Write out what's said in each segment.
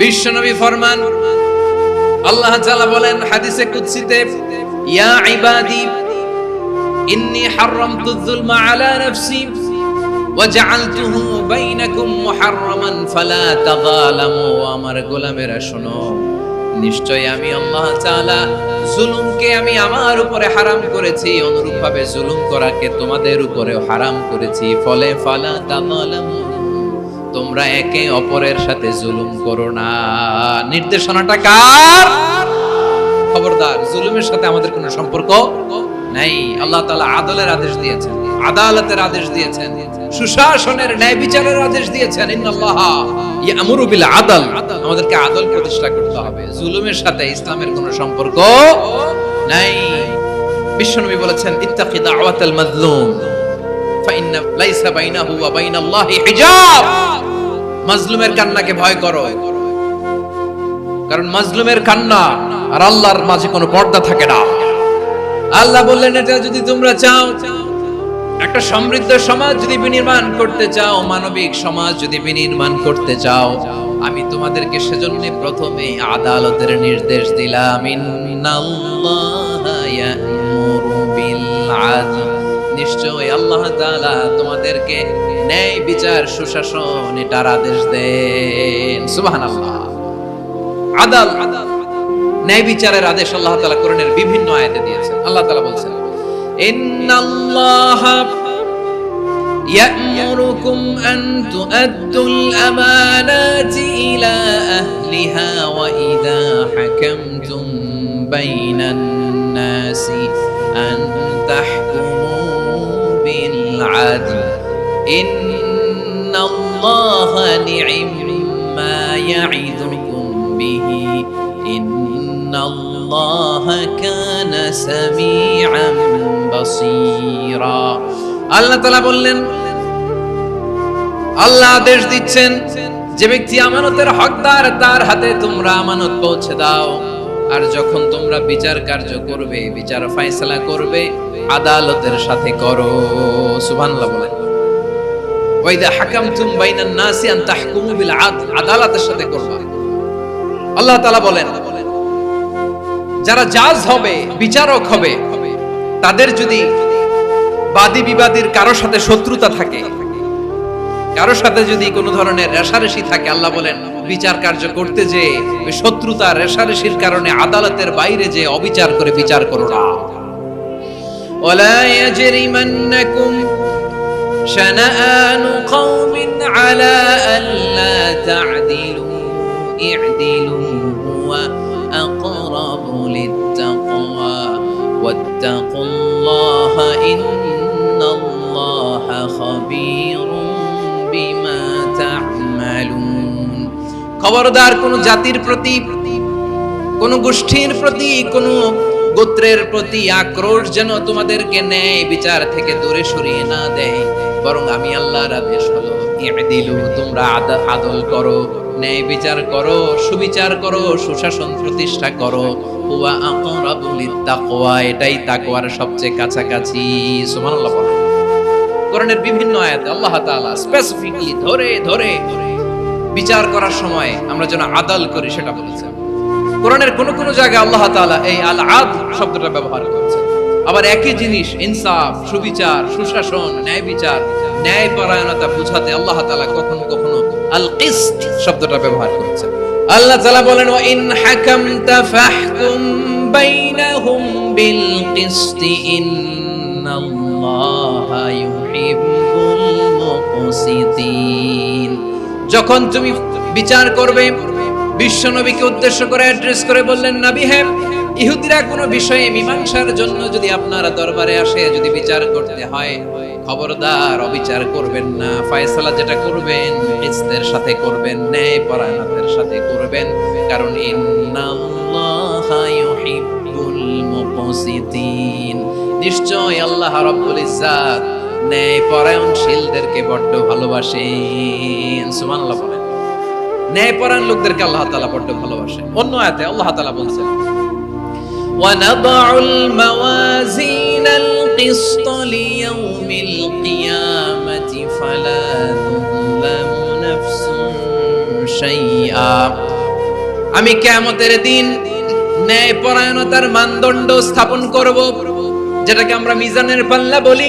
বিশ্বনবী ফরমান আল্লাহ তাআলা বলেন হাদিসে কুদসিতে ইয়া ইবাদি ইন্নী হারামতু যুলমা আলা নাফসি وجعلته بينكم محرما فلا تظالموا আমার গোলামেরা শোনো নিশ্চয় আমি আল্লাহ তাআলা জুলুমকে আমি আমার উপরে হারাম করেছি অনুরূপভাবে জুলুম করাকে তোমাদের উপরেও হারাম করেছি ফলে ফালা তাযালামু তোমরা একে অপরের সাথে জুলুম করো না। নির্দেশনাটা কার? খবরদার, জুলুমের সাথে আমাদের কোনো সম্পর্ক নাই। আল্লাহ তাআলা আদলের আদেশ দিয়েছেন। আদালতের আদেশ দিয়েছেন। সুশাসনের ন্যায় বিচারের আদেশ দিয়েছেন। ইন্নাল্লাহ ইয়ামুরু বিল আদল। আমাদেরকে আদল প্রতিষ্ঠা করতে হবে। জুলুমের সাথে ইসলামের কোনো সম্পর্ক নাই। বিশ্বনবী বলেছেন, ইত্তাকি দাওয়াতাল মাজলুম। ফাইন্না, লাইসা বাইনাহু ওয়া বাইনাল্লাহি হিজাব। মাজলুমের কান্নাকে ভয় করো। কারণ মাজলুমের কান্না আর আল্লাহর মাঝে কোনো পর্দা থাকে না। আল্লাহ বললেন, এটা যদি তোমরা চাও, একটা সমৃদ্ধ সমাজ যদি বিনির্মাণ করতে চাও, মানবিক সমাজ যদি বিনির্মাণ করতে চাও, আমি তোমাদেরকে সেজন্য প্রথমে আদালতের নির্দেশ দিলাম, ইন্নাল্লাহা নিশ্চয় আল্লাহ তাআলা তোমাদেরকে ন্যায় বিচার সুশাসন এটার আদেশ দেন সুবহানাল্লাহ আদাল ন্যায় বিচারের আদেশ আল্লাহ তাআলা কোরআনের বিভিন্ন আয়াতে দিয়েছেন আল্লাহ তাআলা বলছেন ইন্নাল্লাহ يأمركم أن تؤدوا الأمانات إلى أهلها وإذا حكمتم بين الناس أن تحكموا بالعدل إن الله نعم ما يعظكم به إن الله كان سميعا بصيرا আল্লাহ তালা বললেন আল্লাহ আদেশ দিচ্ছেন যে ব্যক্তি আমানতের হকদার তার হাতে তোমরা আমানত পৌঁছে দাও আর যখন তোমরা বিচার কার্য করবে বিচার ফাইসলা করবে আদালতের সাথে করো। সুবহানাল্লাহ বলেন। ওয়াইদা হাকামতুম বাইনান নাসি আন তাহকুমু বিল আদল, আদালতের সাথে করবা। আল্লাহ তাআলা বলেন, যারা জাজ হবে, বিচারক হবে, তাদের যদি বাদী বিবাদীর কারও সাথে শত্রুতা থাকে, কারও সাথে যদি কোনো ধরনের রেশারেশি থাকে, আল্লাহ বলেন, বিচার কার্য করতে যে শত্রুতা রেশারেশির কারণে আদালতের বাইরে যে অবিচার করে বিচার করো না। ولا يجرمنكم شنآن قوم على ألا تعدلوا اعدلوا هو أقرب للتقوى واتقوا الله إن الله خبير بما تعملون খবরদার কোন জাতির প্রতি কোন গোষ্ঠীর প্রতি কোন গোত্রের প্রতি আক্রোশ যেন তোমাদেরকে নেয় বিচার থেকে দূরে সরিয়ে না দেয়। বরং আমি আল্লাহর আদেশ হলো দিলু তোমরা আদল করো, ন্যায় বিচার করো, সুবিচার করো, সুশাসন প্রতিষ্ঠা করো। হুয়া আকরাবু লিত্তাকওয়া, এটাই তাকওয়ার সবচেয়ে কাছাকাছি। সুবহানাল্লাহ কোরআনের বিভিন্ন আয়াতে আল্লাহ তাআলা স্পেসিফিকলি ধরে ধরে। বিচার করার সময় আমরা যেন আদাল করি, সেটা বলেছেন। কোরআনের কোন কোন জায়গায় আল্লাহ তাআলা এই আল আদ শব্দটা ব্যবহার করেছেন আবার একই জিনিস, ইনসাফ, সুবিচার, সুশাসন, ন্যায় বিচার, ন্যায় পরায়ণতা বুঝাতে আল্লাহ তাআলা কখনো কখনো আল কিসত শব্দটা ব্যবহার করেছেন আল্লাহ তাআলা বলেন ওয়া ইন হাকামতা ফাহকুম বাইনাহুম বিল কিসত ইন্নাল্লাহা যখন তুমি বিচার করবে বিশ্ব নবীকে উদ্দেশ্য করে অ্যাড্রেস করে বললেন, নাবি হ্যাঁ ইহুদিরা কোনো বিষয়ে মীমাংসার জন্য যদি আপনারা দরবারে আসে, যদি বিচার করতে হয়, খবরদার অবিচার করবেন না। ফয়সালা যেটা করবেন ইসদের সাথে করবেন, ন্যায় পরায়ণতের সাথে করবেন। কারণ ইন্নাল্লাহা ইউহিব্বুল মুকসিতিন। নিশ্চয় আল্লাহ রাব্বুল ইজ্জাত ন্যায় পরায়ণশীলদেরকে বড্ড ভালোবাসেন। সুবহানাল্লাহ ন্যায়পরায়ণ লোকদেরকে আল্লাহ তাআলা বড্ড ভালোবাসে অন্য আয়াতে আল্লাহ তাআলা বলছেন ونضع الموازين القسط ليوم القيامة فلا تظلم نفس شيئا আমি কেয়ামতের দিন ন্যায় পরায়ণতার মানদণ্ড স্থাপন করব যেটাকে আমরা মিজানের পাল্লা বলি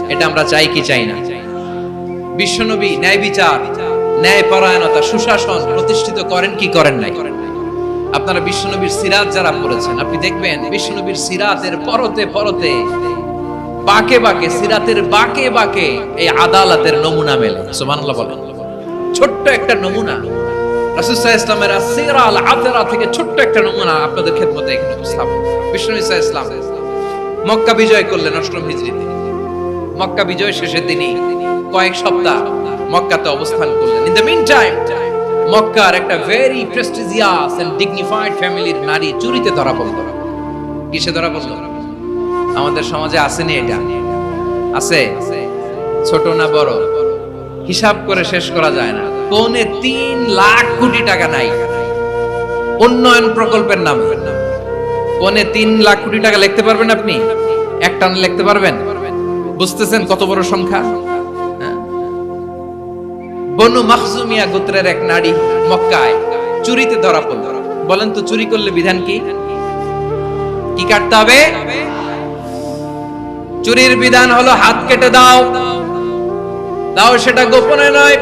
এটা আমরা চাই কি চাই না? বিশ্বনবী ন্যায় বিচার, ন্যায় পরায়ণতা, সুশাসন প্রতিষ্ঠিত করেন কি করেন নাই? আপনারা বিশ্বনবীর সিরাত যারা পড়েছেন, আপনি দেখবেন বিশ্বনবীর সিরাতের পরতে পরতে বাকে বাকে, সিরাতের বাকে বাকে এই আদালতের নমুনা মেলে। সুবহানাল্লাহ বলেন। ছোট্ট একটা নমুনা। রাসূলুল্লাহ ইসলামের সিরা আল থেকে ছোট্ট একটা নমুনা আপনাদের খেদমতে এখানে উপস্থাপন। সাল্লাল্লাহু ইসলাম মক্কা বিজয় করলেন অষ্টম হিজরিতে মক্কা বিজয় শেষে তিনি কয়েক সপ্তাহ মক্কাতে অবস্থান করলেন। ইন দ্য মিন টাইম মক্কার একটা ভেরি প্রেস্টিজিয়াস এন্ড ডিগনিফাইড ফ্যামিলির নারী চুরিতে ধরা পড়ল। কিসে ধরা পড়ল? আমাদের সমাজে আসেনি এটা। আছে? ছোট না বড়? হিসাব করে শেষ করা যায় না। পৌনে তিন লাখ কোটি টাকা নাই। উন্নয়ন প্রকল্পের নাম। পৌনে তিন লাখ কোটি টাকা লিখতে পারবেন আপনি? এক টান লিখতে পারবেন? বুঝতেছেন কত বড় সংখ্যা? হ্যাঁ? বনু মাখজুমিয়া গোত্রের এক নারী মক্কায় চুরিতে ধরা পড়ল। বলেন তো চুরি করলে বিধান কি? কি কাটতে হবে? চুরির বিধান হলো হাত কেটে দাও। দাও সেটা গোপনে নয়,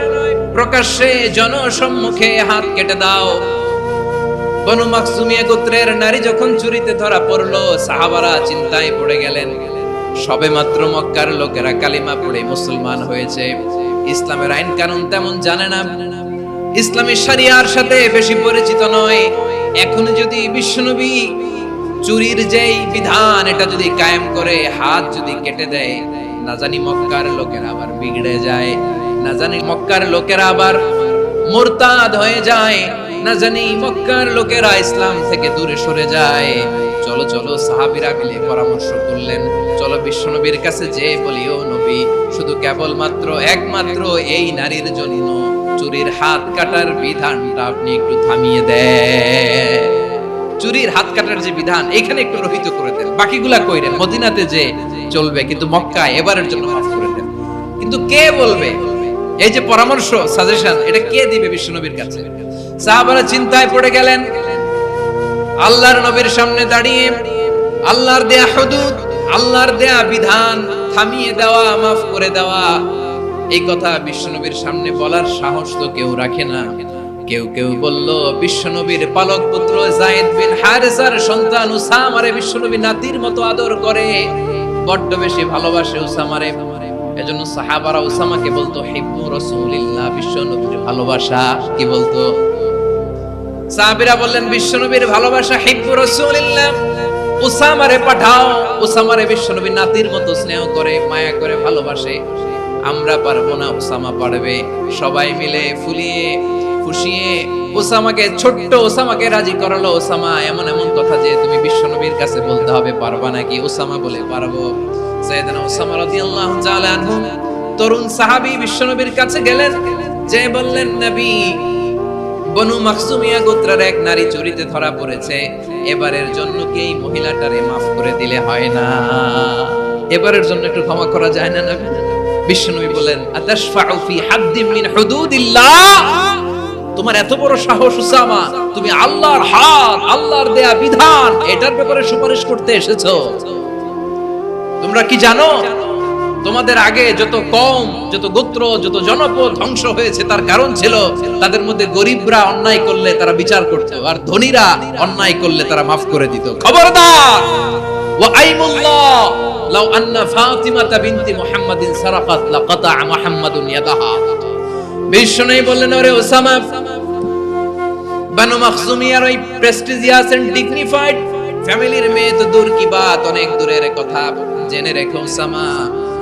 প্রকাশ্যে জনসম্মুখে হাত কেটে দাও। বনু মাকসুমিয়া গোত্রের নারী যখন চুরিতে ধরা পড়ল, সাহাবারা চিন্তায় পড়ে গেলেন। সবে মাত্র মক্কার লোকেরা কালিমা পড়ে মুসলমান হয়েছে। ইসলামের আইন কানুন তেমন জানে না। ইসলামী শরিয়ার সাথে বেশি পরিচিত নয়। এখন যদি বিশ্বনবী চুরির যেই বিধান, এটা যদি কায়েম করে, হাত যদি কেটে দেয়, না জানি মক্কার লোকেরা আবার বিগড়ে যায়। না জানি মক্কার লোকেরা আবার মোরতাদ হয়ে যায়। না জানি মক্কার লোকেরা ইসলাম থেকে দূরে সরে যায়। চলো চলো, সাহাবিরা মিলে পরামর্শ করলেন। চলো বিশ্বনবীর কাছে যে বলিও নবী, শুধু কেবলমাত্র একমাত্র এই নারীর জন্য চুরির হাত কাটার বিধানটা আপনি একটু থামিয়ে দেন। চুরির হাত কাটার যে বিধান, এখানে একটু রহিত করে দেন। বাকিগুলা কইরেন মদিনাতে যে চলবে, কিন্তু মক্কায় এবারের জন্য মাফ করে দেন। কিন্তু কে বলবে? এই যে পরামর্শ সাজেশন এটা কে দিবে বিশ্বনবীর কাছে? সাহাবারা চিন্তায় পড়ে গেলেন। আল্লাহর নবীর সামনে দাঁড়িয়ে, আল্লাহর দেয়া হুদুদ আল্লাহর দেয়া বিধান থামিয়ে দেওয়া, মাফ করে দেওয়া, এই কথা বিশ্বনবীর সামনে বলার সাহস তো কেউ রাখে না। কেউ কেউ বলল, বিশ্বনবীর পালক পুত্র জায়েদ বিন হারেসার সন্তান উসামারে বিশ্বনবী নাতির মতো আদর করে। বড্ড বেশি ভালোবাসে উসামারে। এজন্য সাহাবারা উসামাকে বলতো, হিব্বু রাসূলিল্লাহ বিশ্বনবীর ভালোবাসা। কি বলতো? সাহাবীরা বললেন, বিশ্বনবীর ভালোবাসা হিব্বু রাসূলিল্লাহ উসামারে পাঠাও, উসামারে বিশ্বনবীর নাতির মতো স্নেহ করে, মায়া করে ভালোবাসে। আমরা পারব না, উসামা পারবে। সবাই মিলে ফুলিয়ে খুশিয়ে ওসামাকে ছোট্ট ওসামাকে রাজি করালো। ওসামা এমন এমন কথা যে তুমি বিশ্বনবীর কাছে বলতে হবে, পারবা নাকি? ওসামা বলে, পারব। সাইয়েদনা ওসামা রাদিয়াল্লাহু তাআলা আনহু, তরুণ সাহাবী বিশ্বনবীর কাছে গেলেন। যে বললেন, নবী বনু মাকসুমিয়া গোত্রের এক নারী চুরিতে ধরা পড়েছে। এবারের জন্য কি এই মহিলাটারে মাফ করে দিলে হয় না? এবারের জন্য একটু ক্ষমা করা যায় না নবী বিশ্বনবী বলেন, আতাশফাউ ফি হাদ্দিম মিন হুদুদিল্লাহ। তোমার এত বড় সাহস উসামা, তুমি আল্লাহর হাত, আল্লাহর দেয়া বিধান, এটার ব্যাপারে সুপারিশ করতে এসেছ। তোমরা কি জানো? তোমাদের আগে যত কম যত গোত্র, যত জনপদ ধ্বংস হয়েছে, তার কারণ ছিল তাদের মধ্যে গরিবরা অন্যায় করলে তারা বিচার করত, আর ধনীরা অন্যায় করলে তারা মাফ করে দিত। খবরদার! ওয়া আইমুল্লাহ বিষ্ণু বললেন ওসামা ওই প্রেস্টিজিয়াস এন্ড ডিগনিফাইড ফ্যামিলির মেয়ে তো দূর কি বাত? অনেক দূরের কথা, জেনে রেখো ওসামা।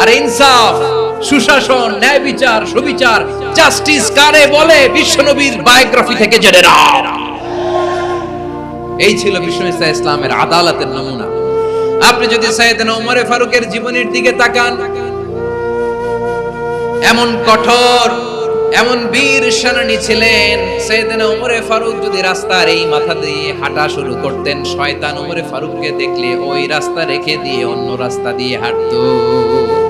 আর ইনসাফ, সুশাসন, ন্যায় বিচার, সুবিচার, জাস্টিস কারে বলে বিশ্বনবীর বায়োগ্রাফি থেকে জেনে নাও এই ছিল বিষ্ণু ইসা ইসলামের আদালতের নমুনা আপনি যদি সাইয়েদনা ওমরে ফারুকের জীবনের দিকে তাকান, এমন কঠোর, এমন বীর সেনানী ছিলেন সৈয়দনা ওমরে ফারুক যদি রাস্তার এই মাথা দিয়ে হাঁটা শুরু করতেন, শয়তান ওমরে ফারুককে দেখলে ওই রাস্তা রেখে দিয়ে অন্য রাস্তা দিয়ে হাঁটতো।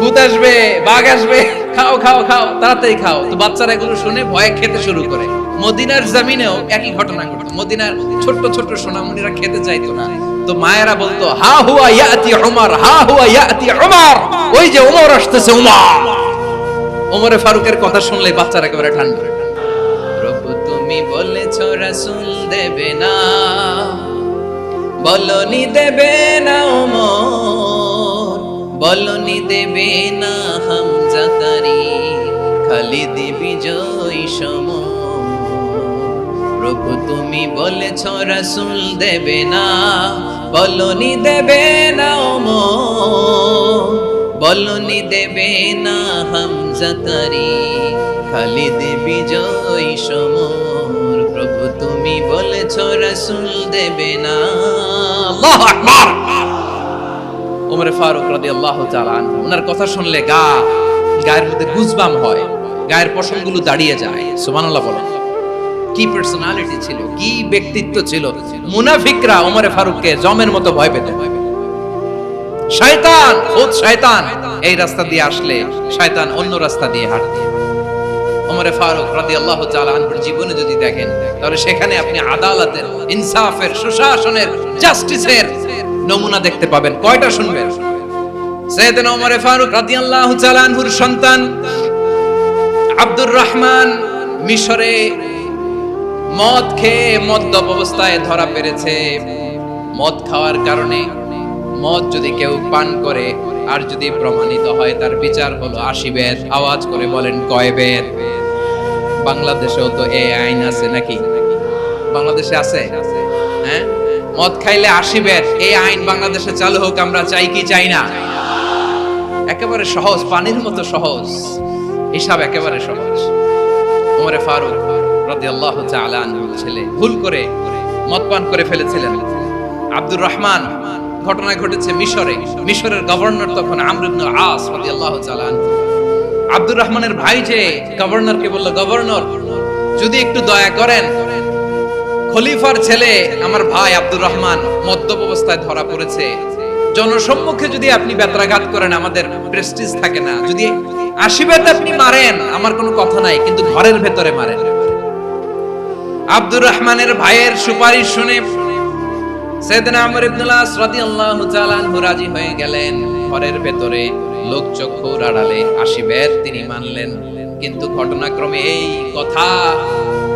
ভূত আসবে, বাঘ আসবে, খাও খাও খাও, তাড়াতাড়ি খাও। তো বাচ্চারা এগুলো শুনে ভয়ে খেতে শুরু করে। মদিনার জামিনেও একই ঘটনা ঘটতো মদিনার ছোট্ট ছোট্ট সোনামণিরা খেতে চাইতো না। তো মায়েরা বলতো, হা হুয়া ইয়াতি উমর, হা হুয়া ইয়াতি উমর। ওই যে উমর আসতেছে, উমর। ওমরে ফারুকের কথা শুনলে বাচ্চারা একেবারে ঠান্ডা প্রভু তুমি বলেছ রাসূল দেবে না। বলনি দেবে না ওমর বলনি দেবে না হামজা তারি খালিদ বিজয় সম। প্রভু তুমি বলেছ, রাসূল দেবে না, বলনি দেবে না ওমর বলনি দেবে না হামজা তারি খালিদ বিজয় সমর প্রভু তুমি বলেছ, রাসূল দেবে না। আল্লাহু আকবার। ওমর ফারুক তাআলা আনহু। ওনার কথা শুনলে গা, গায়ের মধ্যে গুজবাম হয়, গায়ের পশমগুলো দাঁড়িয়ে যায়। সুবহানাল্লাহ বলেন। কি পার্সোনালিটি ছিল, কি ব্যক্তিত্ব ছিল? মুনাফিকরা ফারুককে জমের মতো ভয় শয়তান, খোদ শয়তান, এই রাস্তা দিয়ে আসলে শয়তান অন্য রাস্তা দিয়ে হাঁটত ওমরে ফারুক জীবনে যদি দেখেন, তাহলে সেখানে আপনি আদালতের, ইনসাফের, সুশাসনের, জাস্টিসের নমুনা দেখতে পাবেন। কয়টা শুনবেন? সৈয়দনা ওমরে ফারুক রাদিয়াল্লাহু তাআলা আনহুর সন্তান, আব্দুর রহমান মিশরে মদ খেয়ে মদ্যপ অবস্থায় ধরা পেরেছে। মদ খাওয়ার কারণে মদ যদি কেউ পান করে, আর যদি প্রমাণিত হয়, তার বিচার হলো আশি বেদ। আওয়াজ করে বলেন, কয় বেদ? বাংলাদেশেও তো এই আইন আছে নাকি? বাংলাদেশে আছে? মদ খাইলে আশি বেদ এই আইন বাংলাদেশে চালু হোক, আমরা চাই কি চাই না। একেবারে সহজ, পানির মতো সহজ। হিসাব একেবারে সহজ। ওমরে ফারুক রাদিয়াল্লাহু তাআলা ছেলে ভুল করে মদ পান করে ফেলেছিলেন। আব্দুর রহমান, ঘটনা ঘটেছে মিশরে। মিশরের গভর্নর তখন আমর ইবনে আস রাদিয়াল্লাহু তাআলা আব্দুর রহমানের ভাই যে, গভর্নরকে বলল, গভর্নর, যদি একটু দয়া করেন খলিফার ছেলে আমার ভাই আব্দুর রহমান মদ্যপ অবস্থায় ধরা পড়েছে। জনসম্মুখে যদি আপনি বেত্রাঘাত করেন, আমাদের প্রেস্টিজ থাকে না। যদি আশীর্বাদ আপনি মারেন, আমার কোনো কথা নাই, কিন্তু ঘরের ভেতরে মারেন। আব্দুর রহমানের ভাইয়ের সুপারিশ শুনে সৈয়দনা আমর ইবনুল আস রাদিয়াল্লাহু তাআলা আনহু রাজি হয়ে গেলেন। ঘরের ভেতরে লোক চক্ষুর আড়ালে আশীর্বাদ তিনি মানলেন। কিন্তু ঘটনাক্রমে এই কথা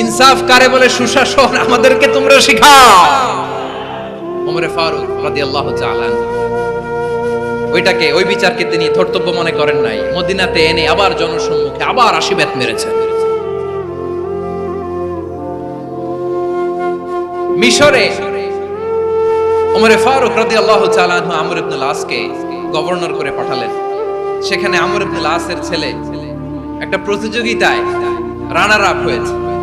ইনসাফ কারে বলে সুশাসন? আমাদেরকে তোমরা শেখাও। ওমরে ফারুক রাদিয়াল্লাহু তাআলা ওইটাকে, ওই বিচারকে তিনি ধর্তব্য মনে করেন নাই। মদিনাতে এনে আবার জনসম্মুখে আবার আশীর্বাদ মেরেছেন মিশরে ওমরে ফারুক রাদিয়াল্লাহু তাআলা আনহু আমর ইবনে লাসকে গভর্নর করে পাঠালেন। সেখানে আমর ইবনে লাসের ছেলে, একটা প্রতিযোগিতায় রানার আপ হয়েছে।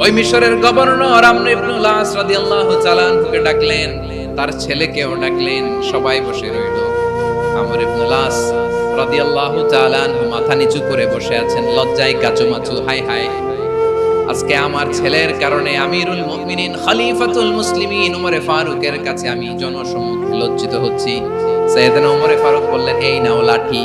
ওই মিশরের গভর্নর আমর ইবনুল আস রাদিয়াল্লাহু তাআলা আনহুকে ডাকলেন। তার ছেলেকেও ডাকলেন, সবাই বসে রইল। আমর ইবনুল আস রাদিয়াল্লাহু তাআলা মাথা নিচু করে বসে আছেন, লজ্জায় কাচুমাচু, হাই হাই। আজকে আমার ছেলের কারণে আমিরুল মুমিনিন, খলিফাতুল মুসলিমিন উমরে ফারুকের কাছে আমি জনসম্মুখে লজ্জিত হচ্ছি। সৈয়দনা উমরে ফারুক বললেন, এই নাও লাঠি।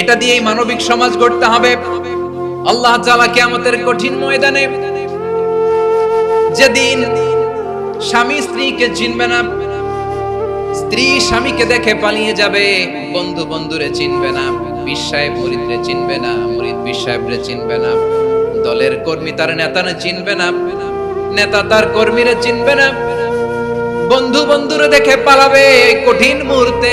এটা দিয়েই মানবিক সমাজ গড়তে হবে। আল্লাহ তাআলা কিয়ামতের কঠিন ময়দানে যেদিন স্বামী স্ত্রীকে চিনবে না, স্ত্রী স্বামীকে দেখে পালিয়ে যাবে, বন্ধু বন্ধুরে চিনবে না বিশ্বায় মুরিদরে চিনবে না, মুরিদ বিশ্বায়বরে চিনবে না, দলের কর্মী তার নেতারে চিনবে না, নেতা তার কর্মীরে চিনবে না, বন্ধু বন্ধুরে দেখে পালাবে কঠিন মুহূর্তে।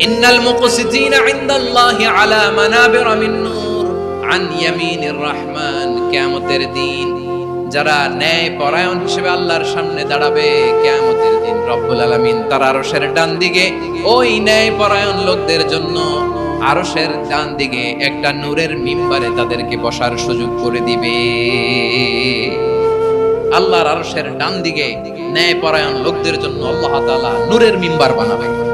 ইন্নাল কিয়ামতের দিন যারা ন্যায় পরায়ণ হিসেবে আল্লাহর সামনে দাঁড়াবে, কিয়ামতের দিন রব্বুল আলামিন তার আরশের ডান দিকে ওই ন্যায় পরায়ণ লোকদের জন্য আরশের ডান দিকে একটা নূরের মিম্বারে তাদেরকে বসার সুযোগ করে দিবে। আল্লাহর আরশের ডান দিকে ন্যায় পরায়ণ লোকদের জন্য আল্লাহ তাআলা নূরের মিম্বার বানাবে।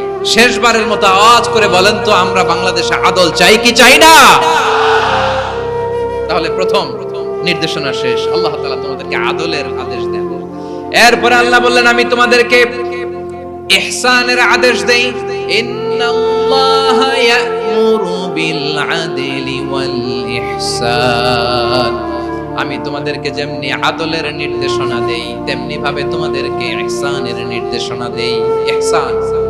শেষবারের মতো আওয়াজ করে বলেন তো, আমরা বাংলাদেশে আদল চাই কি চাই না? তাহলে প্রথম নির্দেশনা শেষ। আল্লাহ তাআলা তোমাদেরকে আদলের আদেশ দেন। এরপরে আল্লাহ বললেন, আমি তোমাদেরকে ইহসানের আদেশ দেই। ইন্নাল্লাহ ইয়ামুরু বিল আদলি ওয়াল ইহসান আমি তোমাদেরকে যেমনি আদলের নির্দেশনা দেই তেমনি ভাবে তোমাদেরকে ইহসানের নির্দেশনা দেই। ইহসান।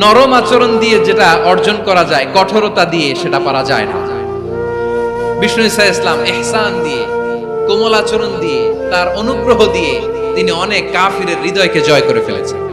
নরম আচরণ দিয়ে যেটা অর্জন করা যায়, কঠোরতা দিয়ে সেটা পারা যায় না। বিষ্ণু ইসা ইসলাম এহসান দিয়ে, কোমল আচরণ দিয়ে, তার অনুগ্রহ দিয়ে তিনি অনেক কাফিরের হৃদয়কে জয় করে ফেলেছেন।